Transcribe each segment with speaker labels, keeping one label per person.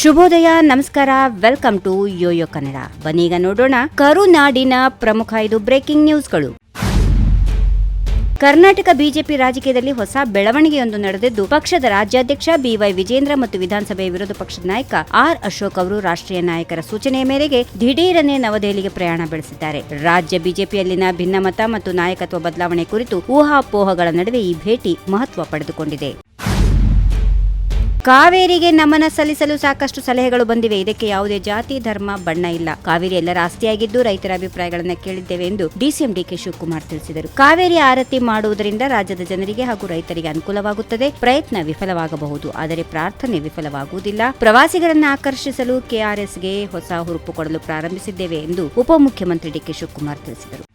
Speaker 1: ಶುಭೋದಯ, ನಮಸ್ಕಾರ welcome to Yoyo Kannada ಬನ್ನೀಗ ನೋಡೋಣ ಕರುನಾಡಿನ ಪ್ರಮುಖ ಐದು ಬ್ರೇಕಿಂಗ್ ನ್ಯೂಸ್ಗಳು ಕರ್ನಾಟಕ ಬಿಜೆಪಿ ರಾಜಕೀಯದಲ್ಲಿ ಹೊಸ ಬೆಳವಣಿಗೆಯೊಂದು ನಡೆದಿದ್ದು, ಪಕ್ಷದ ರಾಜ್ಯಾಧ್ಯಕ್ಷ ಬಿವೈ ವಿಜೇಂದ್ರ ಮತ್ತು ವಿಧಾನಸಭೆ ವಿರೋಧ ಪಕ್ಷದ ನಾಯಕ ಆರ್ ಅಶೋಕ್ ಅವರು ರಾಷ್ಟ್ರೀಯ ನಾಯಕರ ಸೂಚನೆಯ ಮೇರೆಗೆ ದಿಢೀರನೆ ನವದೆಹಲಿಗೆ ಪ್ರಯಾಣ ಬೆಳೆಸಿದ್ದಾರೆ. ರಾಜ್ಯ ಬಿಜೆಪಿಯಲ್ಲಿನ ಭಿನ್ನಮತ ಮತ್ತು ನಾಯಕತ್ವ ಬದಲಾವಣೆ ಕುರಿತು ಊಹಾಪೋಹಗಳ ನಡುವೆ ಈ ಭೇಟಿ ಮಹತ್ವ ಪಡೆದುಕೊಂಡಿದೆ. ಕಾವೇರಿಗೆ ನಮನ ಸಲ್ಲಿಸಲು ಸಾಕಷ್ಟು ಸಲಹೆಗಳು ಬಂದಿವೆ. ಇದಕ್ಕೆ ಯಾವುದೇ ಜಾತಿ, ಧರ್ಮ, ಬಣ್ಣ ಇಲ್ಲ. ಕಾವೇರಿ ಎಲ್ಲರ ಆಸ್ತಿಯಾಗಿದ್ದು ರೈತರ ಅಭಿಪ್ರಾಯಗಳನ್ನು ಕೇಳಿದ್ದೇವೆ ಎಂದು ಡಿಸಿಎಂ ಡಿಕೆ ಶಿವಕುಮಾರ್ ತಿಳಿಸಿದರು. ಕಾವೇರಿ ಆರತಿ ಮಾಡುವುದರಿಂದ ರಾಜ್ಯದ ಜನರಿಗೆ ಹಾಗೂ ರೈತರಿಗೆ ಅನುಕೂಲವಾಗುತ್ತದೆ. ಪ್ರಯತ್ನ ವಿಫಲವಾಗಬಹುದು. ಆದರೆ ಪ್ರಾರ್ಥನೆ ವಿಫಲವಾಗುವುದಿಲ್ಲ. ಪ್ರವಾಸಿಗರನ್ನು ಆಕರ್ಷಿಸಲು ಕೆಆರ್ಎಸ್ಗೆ ಹೊಸ ಹುರುಪು ಕೊಡಲು ಪ್ರಾರಂಭಿಸಿದ್ದೇವೆ ಎಂದು ಉಪಮುಖ್ಯಮಂತ್ರಿ ಡಿಕೆ ಶಿವಕುಮಾರ್ ತಿಳಿಸಿದರು.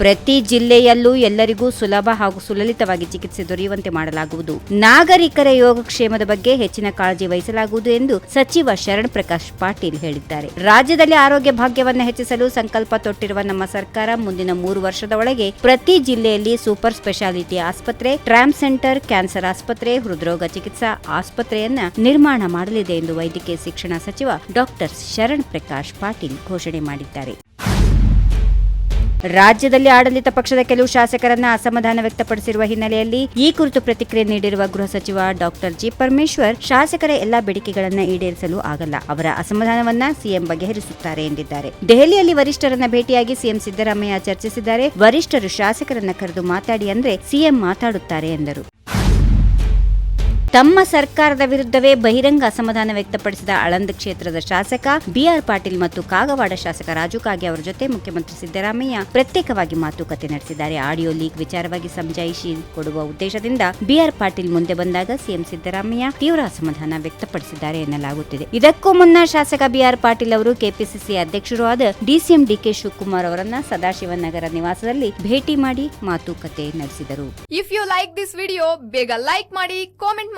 Speaker 1: ಪ್ರತಿ ಜಿಲ್ಲೆಯಲ್ಲೂ ಎಲ್ಲರಿಗೂ ಸುಲಭ ಹಾಗೂ ಸುಲಲಿತವಾಗಿ ಚಿಕಿತ್ಸೆ ದೊರೆಯುವಂತೆ ಮಾಡಲಾಗುವುದು. ನಾಗರಿಕರ ಯೋಗಕ್ಷೇಮದ ಬಗ್ಗೆ ಹೆಚ್ಚಿನ ಕಾಳಜಿ ವಹಿಸಲಾಗುವುದು ಎಂದು ಸಚಿವ ಶರಣ್ ಪ್ರಕಾಶ್ ಪಾಟೀಲ್ ಹೇಳಿದ್ದಾರೆ. ರಾಜ್ಯದಲ್ಲಿ ಆರೋಗ್ಯ ಭಾಗ್ಯವನ್ನು ಹೆಚ್ಚಿಸಲು ಸಂಕಲ್ಪ ತೊಟ್ಟಿರುವ ನಮ್ಮ ಸರ್ಕಾರ ಮುಂದಿನ ಮೂರು ವರ್ಷದ ಒಳಗೆ ಪ್ರತಿ ಜಿಲ್ಲೆಯಲ್ಲಿ ಸೂಪರ್ ಸ್ಪೆಷಾಲಿಟಿ ಆಸ್ಪತ್ರೆ, ಟ್ರಾಮ್ ಸೆಂಟರ್, ಕ್ಯಾನ್ಸರ್ ಆಸ್ಪತ್ರೆ, ಹೃದ್ರೋಗ ಚಿಕಿತ್ಸಾ ಆಸ್ಪತ್ರೆಯನ್ನ ನಿರ್ಮಾಣ ಮಾಡಲಿದೆ ಎಂದು ವೈದ್ಯಕೀಯ ಶಿಕ್ಷಣ ಸಚಿವ ಡಾಕ್ಟರ್ ಶರಣ್ ಪ್ರಕಾಶ್ ಪಾಟೀಲ್ ಘೋಷಣೆ ಮಾಡಿದ್ದಾರೆ. ರಾಜ್ಯದಲ್ಲಿ ಆಡಳಿತ ಪಕ್ಷದ ಕೆಲವು ಶಾಸಕರನ್ನ ಅಸಮಾಧಾನ ವ್ಯಕ್ತಪಡಿಸಿರುವ ಹಿನ್ನೆಲೆಯಲ್ಲಿ ಈ ಕುರಿತು ಪ್ರತಿಕ್ರಿಯೆ ನೀಡಿರುವ ಗೃಹ ಸಚಿವ ಡಾಕ್ಟರ್ ಜಿ ಪರಮೇಶ್ವರ್, ಶಾಸಕರ ಎಲ್ಲಾ ಬೇಡಿಕೆಗಳನ್ನ ಈಡೇರಿಸಲು ಆಗಲ್ಲ. ಅವರ ಅಸಮಾಧಾನವನ್ನ ಸಿಎಂ ಬಗೆಹರಿಸುತ್ತಾರೆ ಎಂದಿದ್ದಾರೆ. ದೆಹಲಿಯಲ್ಲಿ ವರಿಷ್ಠರನ್ನ ಭೇಟಿಯಾಗಿ ಸಿಎಂ ಸಿದ್ದರಾಮಯ್ಯ ಚರ್ಚಿಸಿದ್ದಾರೆ. ವರಿಷ್ಠರು ಶಾಸಕರನ್ನ ಕರೆದು ಮಾತಾಡಿ ಅಂದ್ರೆ ಸಿಎಂ ಮಾತಾಡುತ್ತಾರೆ ಎಂದರು. ತಮ್ಮ ಸರ್ಕಾರದ ವಿರುದ್ಧವೇ ಬಹಿರಂಗ ಅಸಮಾಧಾನ ವ್ಯಕ್ತಪಡಿಸಿದ ಆಳಂದ್ ಕ್ಷೇತ್ರದ ಶಾಸಕ ಬಿಆರ್ ಪಾಟೀಲ್ ಮತ್ತು ಕಾಗವಾಡ ಶಾಸಕ ರಾಜು ಕಾಗೆ ಅವರ ಜೊತೆ ಮುಖ್ಯಮಂತ್ರಿ ಸಿದ್ದರಾಮಯ್ಯ ಪ್ರತ್ಯೇಕವಾಗಿ ಮಾತುಕತೆ ನಡೆಸಿದ್ದಾರೆ. ಆಡಿಯೋ ಲೀಕ್ ವಿಚಾರವಾಗಿ ಸಮಜಾಯಿಷಿ ಕೊಡುವ ಉದ್ದೇಶದಿಂದ ಬಿಆರ್ ಪಾಟೀಲ್ ಮುಂದೆ ಬಂದಾಗ ಸಿಎಂ ಸಿದ್ದರಾಮಯ್ಯ ತೀವ್ರ ಅಸಮಾಧಾನ ವ್ಯಕ್ತಪಡಿಸಿದ್ದಾರೆ ಎನ್ನಲಾಗುತ್ತಿದೆ. ಇದಕ್ಕೂ ಮುನ್ನ ಶಾಸಕ ಬಿಆರ್ ಪಾಟೀಲ್ ಅವರು ಕೆಪಿಸಿಸಿ ಅಧ್ಯಕ್ಷರೂ ಆದ ಡಿಸಿಎಂ ಡಿಕೆ ಶಿವಕುಮಾರ್ ಅವರನ್ನ ಸದಾಶಿವ ನಗರ ನಿವಾಸದಲ್ಲಿ ಭೇಟಿ ಮಾಡಿ ಮಾತುಕತೆ ನಡೆಸಿದರು.
Speaker 2: If you like this video ಬೇಗ ಲೈಕ್ ಮಾಡಿ ಕಾಮೆಂಟ್